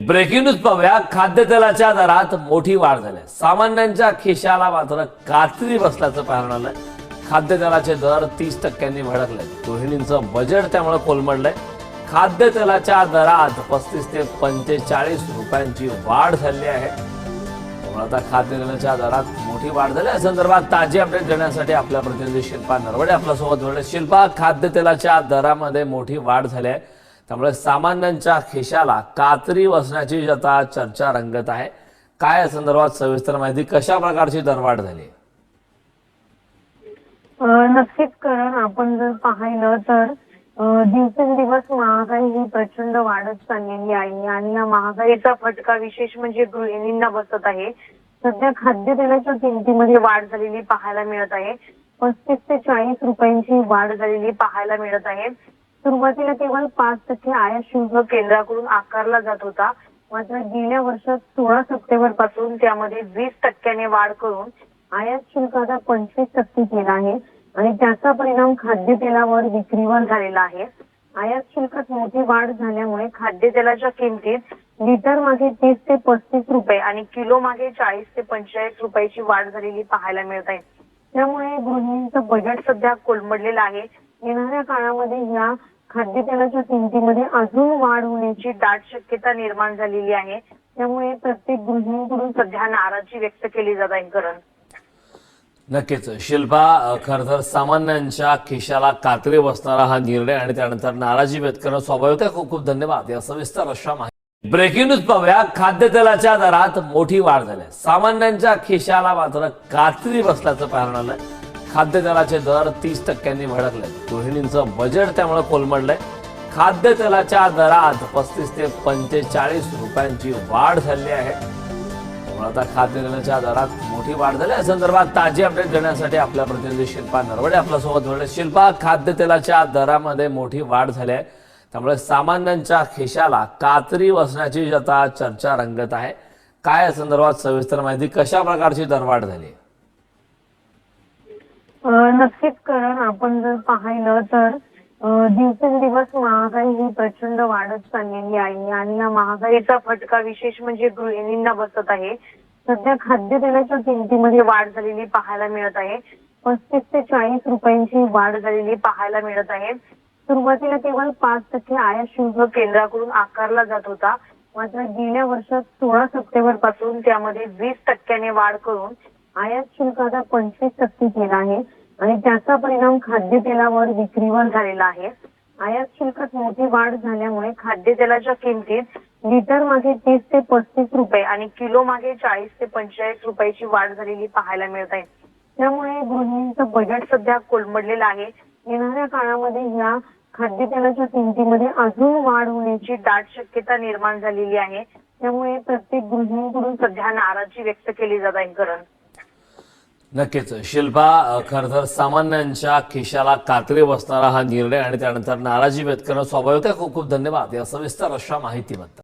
Breaking news पाहूया. खाद्यतेलाच्या दरात मोठी वाढ झाली आहे. सामान्यांच्या खिशाला मात्र कात्री बसल्याचं पाहायला आलं खाद्यतेलाचे दर तीस टक्क्यांनी भडकले गृहिणींचं बजेट त्यामुळे कोलमडलंय. खाद्यतेलाच्या दरात पस्तीस ते पंचेचाळीस रुपयांची वाढ झाली आहे. त्यामुळे आता खाद्यतेलाच्या दरात मोठी वाढ झाली या संदर्भात ताजी अपडेट देण्यासाठी आपल्या प्रतिनिधी शिल्पा नरवडे आपल्यासोबत जोडले. शिल्पा खाद्यतेलाच्या दरामध्ये मोठी वाढ झाली आहे. त्यामुळे सामान्यांच्या खिशाला कात्री बसण्याची आता चर्चा रंगत आहे. काय या संदर्भात सविस्तर माहिती कशा प्रकारची दरवाढ झाली? नक्कीच कारण आपण जर पाहिलं तर दिवसेंदिवस महागाई ही प्रचंड वाढत चाललेली आहे आणि या महागाईचा फटका विशेष म्हणजे गृहिणींना बसत आहे. सध्या खाद्यतेलाच्या किमतीमध्ये वाढ झालेली पाहायला मिळत आहे. पस्तीस ते चाळीस रुपयांची वाढ झालेली पाहायला मिळत आहे. सुरुवातीला केवळ पाच टक्के आयात शुल्क केंद्राकडून आकारला जात होता. मात्र गेल्या वर्षात सोळा सप्टेंबरपासून त्यामध्ये वीस टक्क्याने वाढ करून आयात शुल्क आता पंचवीस टक्के केला आहे आणि त्याचा परिणाम खाद्यतेलावर विक्रीवर झालेला आहे. आयात शुल्कात मोठी वाढ झाल्यामुळे खाद्यतेलाच्या किमतीत लिटर मागे तीस ते पस्तीस रुपये आणि किलो मागे चाळीस ते पंचेचाळीस रुपयाची वाढ झालेली पाहायला मिळत आहे. त्यामुळे गृहिणींचं बजेट सध्या कोलमडलेलं आहे. येणाऱ्या काळामध्ये खाद्यतेलाच्या किमतीमध्ये अजून वाढ होण्याची दाट शक्यता निर्माण झालेली आहे. त्यामुळे प्रत्येक गृहिणीकडून सध्या नाराजी व्यक्त केली जात आहे करण. नक्कीच. शिल्पा खर तर सामान्यांच्या खिशाला कात्रे बसणारा हा निर्णय आणि त्यानंतर नाराजी व्यक्त करणं स्वाभाविक आहे. खूप खूप धन्यवाद. या सविस्तर अशा माहिती. ब्रेकिंग न्यूज पाहूया. खाद्यतेलाच्या दरात मोठी वाढ झाली सामान्यांच्या खिशाला मात्र कात्री बसल्याचं पाहायला आलं खाद्यतेलाचे दर तीस टक्क्यांनी भडकले गृहिणींचं बजेट त्यामुळे कोलमडलंय. खाद्यतेलाच्या दरात पस्तीस ते पंचेचाळीस रुपयांची वाढ झाली आहे. त्यामुळे आता खाद्यतेलाच्या दरात मोठी वाढ झाली. या संदर्भात ताजी अपडेट देण्यासाठी आपल्या प्रतिनिधी शिल्पा नरवडे आपल्यासोबत जोडले शिल्पा खाद्यतेलाच्या दरामध्ये मोठी वाढ झाली आहे. त्यामुळे सामान्यांच्या खिशाला कात्री बसण्याची आता चर्चा रंगत आहे. काय या संदर्भात सविस्तर माहिती? कशा प्रकारची दरवाढ झाली? आहे? नक्कीच कारण आपण जर पाहिलं तर दिवसेंदिवस महागाई ही प्रचंड वाढत चाललेली आहे आणि या महागाईचा फटका विशेष म्हणजे गृहिणींना बसत आहे. सध्या खाद्यतेलाच्या किमतीमध्ये वाढ झालेली पाहायला मिळत आहे. पस्तीस ते चाळीस रुपयांची वाढ झालेली पाहायला मिळत आहे. सुरुवातीला केवळ पाच टक्के आयात शुल्क केंद्राकडून आकारला जात होता. मात्र गेल्या वर्षात सोळा सप्टेंबरपासून त्यामध्ये वीस टक्क्याने वाढ करून आयात शुल्क आता पंचवीस टक्के केला आहे. आणि त्याचा परिणाम खाद्यतेलावर विक्रीवर झालेला आहे. आयात शुल्कात मोठी वाढ झाल्यामुळे खाद्यतेलाच्या किमतीत लिटर मागे तीस ते पस्तीस रुपये आणि किलो मागे चाळीस ते पंचेचाळीस रुपयाची वाढ झालेली पाहायला मिळत आहे. त्यामुळे गृहिणींचं बजेट सध्या कोलमडलेलं आहे. येणाऱ्या काळामध्ये या खाद्यतेलाच्या किमतीमध्ये अजून वाढ होण्याची दाट शक्यता निर्माण झालेली आहे. त्यामुळे प्रत्येक गृहिणीकडून सध्या नाराजी व्यक्त केली जात आहे करण. नक्कीच. शिल्पा खरंतर तर सामान्यांच्या खिशाला कात्री बसणारा हा निर्णय आणि त्यानंतर नाराजी व्यक्त करणं स्वाभाविक आहे. खूप खूप धन्यवाद. या सविस्तर अशा माहितीबद्दल.